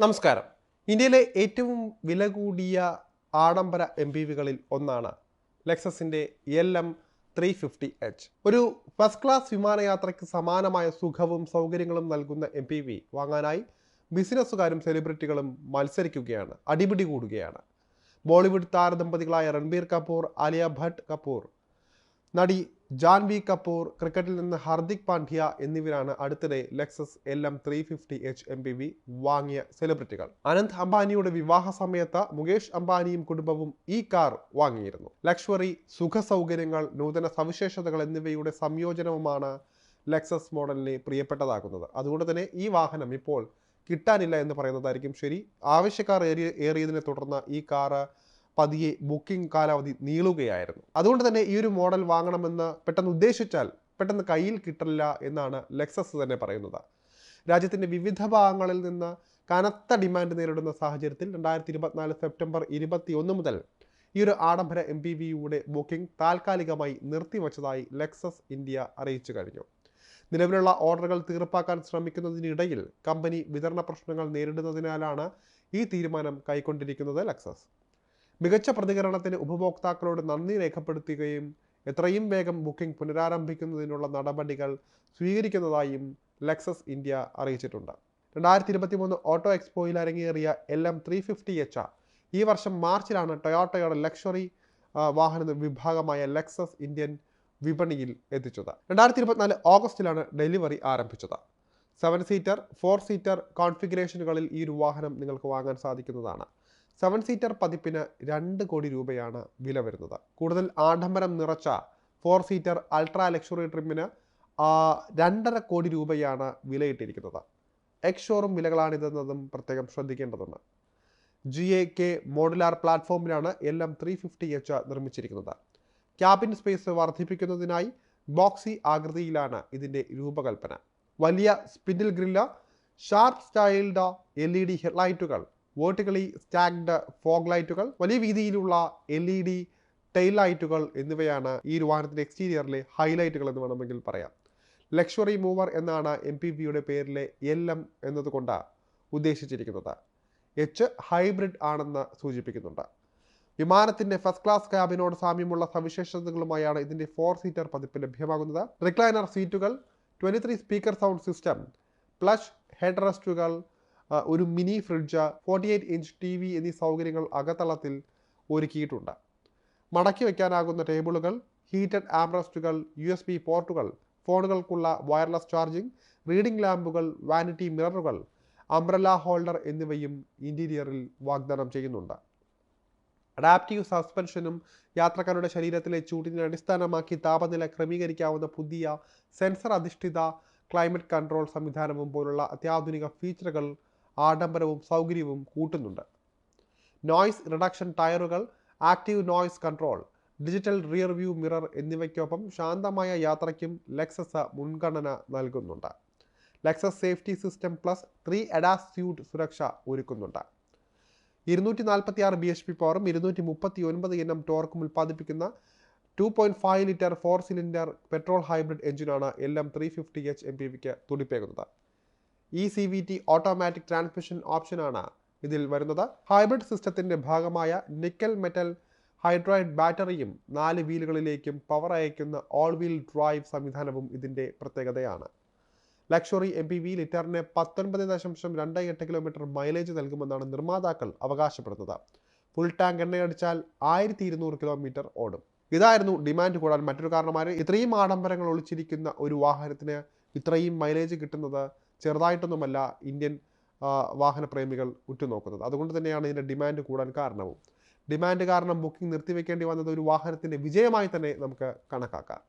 നമസ്കാരം. ഇന്ത്യയിലെ ഏറ്റവും വില കൂടിയ ആഡംബര എം പി വികളിൽ ഒന്നാണ് ലെക്സസിന്റെ L M three fifty H ഒരു ഫസ്റ്റ് ക്ലാസ് വിമാനയാത്രയ്ക്ക് സമാനമായ സുഖവും സൗകര്യങ്ങളും നൽകുന്ന എം പി വി വാങ്ങാനായി ബിസിനസ്സുകാരും സെലിബ്രിറ്റികളും മത്സരിക്കുകയാണ്. അടിപിടി കൂടുകയാണ്. ബോളിവുഡ് താരദമ്പതികളായ രൺബീർ കപൂർ ആലിയ ഭട്ട് കപൂർ. നടി ജാൻവി കപൂർ ക്രിക്കറ്റിൽ നിന്ന് ഹർദിക് പാണ്ഡ്യ എന്നിവരാണ് അടുത്തിടെ Lexus L M three fifty H M P V വാങ്ങിയ സെലിബ്രിറ്റികൾ അനന്ത് അംബാനിയുടെ വിവാഹ സമയത്ത് മുകേഷ് അംബാനിയും കുടുംബവും ഈ കാർ വാങ്ങിയിരുന്നു. ലക്ഷറി സുഖ സൗകര്യങ്ങൾ നൂതന സവിശേഷതകൾ എന്നിവയുടെ സംയോജനവുമാണ് ലെക്സസ് മോഡലിനെ പ്രിയപ്പെട്ടതാക്കുന്നത്. അതുകൊണ്ട് തന്നെ ഈ വാഹനം ഇപ്പോൾ കിട്ടാനില്ല എന്ന് പറയുന്നതായിരിക്കും ശരി. ആവശ്യക്കാർ ഏറിയ ഏറിയതിനെ തുടർന്ന് ഈ കാറ് പതിയെ ബുക്കിംഗ് കാലാവധി നീളുകയായിരുന്നു. അതുകൊണ്ട് തന്നെ ഈ ഒരു മോഡൽ വാങ്ങണമെന്ന് പെട്ടെന്ന് ഉദ്ദേശിച്ചാൽ പെട്ടെന്ന് കയ്യിൽ കിട്ടില്ല എന്നാണ് ലെക്സസ് തന്നെ പറയുന്നത്. രാജ്യത്തിന്റെ വിവിധ ഭാഗങ്ങളിൽ നിന്ന് കനത്ത ഡിമാൻഡ് നേരിടുന്ന സാഹചര്യത്തിൽ രണ്ടായിരത്തി ഇരുപത്തിനാല് സെപ്റ്റംബർ ഇരുപത്തി ഒന്ന് മുതൽ ഈ ഒരു ആഡംബര എം പി വിയുടെ ബുക്കിംഗ് താൽക്കാലികമായി നിർത്തിവച്ചതായി ലെക്സസ് ഇന്ത്യ അറിയിച്ചു കഴിഞ്ഞു. നിലവിലുള്ള ഓർഡറുകൾ തീർപ്പാക്കാൻ ശ്രമിക്കുന്നതിനിടയിൽ കമ്പനി വിതരണ പ്രശ്നങ്ങൾ നേരിടുന്നതിനാലാണ് ഈ തീരുമാനം കൈക്കൊണ്ടിരിക്കുന്നത് ലെക്സസ് മികച്ച പ്രതികരണത്തിന് ഉപഭോക്താക്കളോട് നന്ദി രേഖപ്പെടുത്തുകയും എത്രയും വേഗം ബുക്കിംഗ് പുനരാരംഭിക്കുന്നതിനുള്ള നടപടികൾ സ്വീകരിക്കുന്നതായും ലെക്സസ് ഇന്ത്യ അറിയിച്ചിട്ടുണ്ട്. രണ്ടായിരത്തി ഇരുപത്തി മൂന്ന് ഓട്ടോ എക്സ്പോയിൽ അരങ്ങേറിയ L M three fifty H ഈ വർഷം മാർച്ചിലാണ് ടൊയോട്ടയുടെ ലക്ഷറി വാഹന വിഭാഗമായ ലെക്സസ് ഇന്ത്യൻ വിപണിയിൽ എത്തിച്ചത്. രണ്ടായിരത്തി ഇരുപത്തിനാല് ഓഗസ്റ്റിലാണ് ഡെലിവറി ആരംഭിച്ചത്. സെവൻ സീറ്റർ ഫോർ സീറ്റർ കോൺഫിഗറേഷനുകളിൽ ഈ ഒരു വാഹനം നിങ്ങൾക്ക് വാങ്ങാൻ സാധിക്കുന്നതാണ്. സെവൻ സീറ്റർ പതിപ്പിന് രണ്ട് കോടി രൂപയാണ് വില വരുന്നത്. കൂടുതൽ ആഡംബരം നിറച്ച ഫോർ സീറ്റർ അൾട്രാ ലക്ഷറി ട്രിമ്മിന് രണ്ടര കോടി രൂപയാണ് വിലയിട്ടിരിക്കുന്നത്. എക്സ് ഷോറും വിലകളാണിതെന്നതും പ്രത്യേകം ശ്രദ്ധിക്കേണ്ടതുണ്ട്. G A K modular പ്ലാറ്റ്ഫോമിലാണ് L M three fifty H നിർമ്മിച്ചിരിക്കുന്നത്. ക്യാബിൻ സ്പേസ് വർദ്ധിപ്പിക്കുന്നതിനായി ബോക്സി ആകൃതിയിലാണ് ഇതിന്റെ രൂപകൽപ്പന. വലിയ spindle grille sharp styled L E D ഹെഡ്ലൈറ്റുകൾ vertically stacked fog ലൈറ്റുകൾ വലിയ രീതിയിലുള്ള എൽ ഇ ഡി ടെയിൽ ലൈറ്റുകൾ എന്നിവയാണ് ഈ ഒരു വാഹനത്തിന്റെ എക്സ്റ്റീരിയറിലെ ഹൈലൈറ്റുകൾ എന്ന് വേണമെങ്കിൽ പറയാം. ലക്ഷറി മൂവർ എന്നാണ് എം പി വിയുടെ പേരിലെ എൽ എം എന്നതുകൊണ്ട് ഉദ്ദേശിച്ചിരിക്കുന്നത്. എച്ച് ഹൈബ്രിഡ് ആണെന്ന് സൂചിപ്പിക്കുന്നുണ്ട്. വിമാനത്തിന്റെ ഫസ്റ്റ് ക്ലാസ് ക്യാബിനോട് സാമ്യമുള്ള സവിശേഷതകളുമായാണ് ഇതിന്റെ ഫോർ സീറ്റർ പതിപ്പ് ലഭ്യമാകുന്നത്. റിക്ലൈനർ സീറ്റുകൾ twenty three speaker sound system plush head റെസ്റ്റുകൾ ഒരു mini fridge forty eight inch T V എന്നീ സൗകര്യങ്ങൾ അകത്തളത്തിൽ ഒരുക്കിയിട്ടുണ്ട്. മടക്കി വയ്ക്കാനാകുന്ന ടേബിളുകൾ ഹീറ്റഡ് ആംറസ്റ്റുകൾ യു എസ് ബി പോർട്ടുകൾ ഫോണുകൾക്കുള്ള വയർലെസ് ചാർജിംഗ് റീഡിംഗ് ലാമ്പുകൾ വാനിറ്റി മിററുകൾ അംബ്രല ഹോൾഡർ എന്നിവയും ഇന്റീരിയറിൽ വാഗ്ദാനം ചെയ്യുന്നുണ്ട്. അഡാപ്റ്റീവ് സസ്പെൻഷനും യാത്രക്കാരുടെ ശരീരത്തിലെ ചൂടിനെ അടിസ്ഥാനമാക്കി താപനില ക്രമീകരിക്കാവുന്ന പുതിയ സെൻസർ അധിഷ്ഠിത ക്ലൈമറ്റ് കൺട്രോൾ സംവിധാനവും പോലുള്ള അത്യാധുനിക ഫീച്ചറുകൾ ആഡംബരവും സൗകര്യവും കൂട്ടുന്നുണ്ട്. നോയ്സ് റിഡക്ഷൻ ടയറുകൾ active noise control digital rear view mirror എന്നിവയ്ക്കൊപ്പം ശാന്തമായ യാത്രയ്ക്കും ലെക്സസ് മുൻഗണന നൽകുന്നുണ്ട്. Lexus safety system plus three ADAS suite സുരക്ഷ ഒരുക്കുന്നുണ്ട്. ഇരുന്നൂറ്റി നാൽപ്പത്തി ആറ് ബി എച്ച് പി പവറും ഇരുന്നൂറ്റി മുപ്പത്തി ഒൻപത് എണ്ണം ടോർക്കും ഉൽപ്പാദിപ്പിക്കുന്ന two point five litre four cylinder petrol hybrid എഞ്ചിനാണ് L M three fifty H M P വിക്ക് തുടിപ്പേകുന്നത്. E C V T automatic transmission ഓപ്ഷനാണ് ഇതിൽ വരുന്നത്. ഹൈബ്രിഡ് സിസ്റ്റത്തിന്റെ ഭാഗമായ നിക്കൽ മെറ്റൽ ഹൈഡ്രോയിഡ് ബാറ്ററിയും നാല് വീലുകളിലേക്കും പവർ അയക്കുന്ന ഓൾ വീൽ ഡ്രൈവ് സംവിധാനവും ഇതിന്റെ പ്രത്യേകതയാണ്. ലക്ഷറി എം പി വി ലിറ്ററിന് പത്തൊൻപത് ദശാംശം രണ്ട് എട്ട് കിലോമീറ്റർ മൈലേജ് നൽകുമെന്നാണ് നിർമ്മാതാക്കൾ അവകാശപ്പെടുന്നത്. ഫുൾ ടാങ്ക് എണ്ണയടിച്ചാൽ ആയിരത്തി ഇരുന്നൂറ് കിലോമീറ്റർ ഓടും. ഇതായിരുന്നു ഡിമാൻഡ് കൂടാൻ മറ്റൊരു കാരണമായി ഇത്രയും ആഡംബരങ്ങൾ ഒളിച്ചിരിക്കുന്ന ഒരു വാഹനത്തിന് ഇത്രയും മൈലേജ് കിട്ടുന്നത് ചെറുതായിട്ടൊന്നുമല്ല ഇന്ത്യൻ വാഹനപ്രേമികൾ ഉറ്റുനോക്കുന്നത്. അതുകൊണ്ട് തന്നെയാണ് ഇതിന്റെ ഡിമാൻഡ് കൂടാൻ കാരണവും. ഡിമാൻഡ് കാരണം ബുക്കിംഗ് നിർത്തിവെക്കേണ്ടി വന്നത് ഒരു വാഹനത്തിന്റെ വിജയമായി തന്നെ നമുക്ക് കണക്കാക്കാം.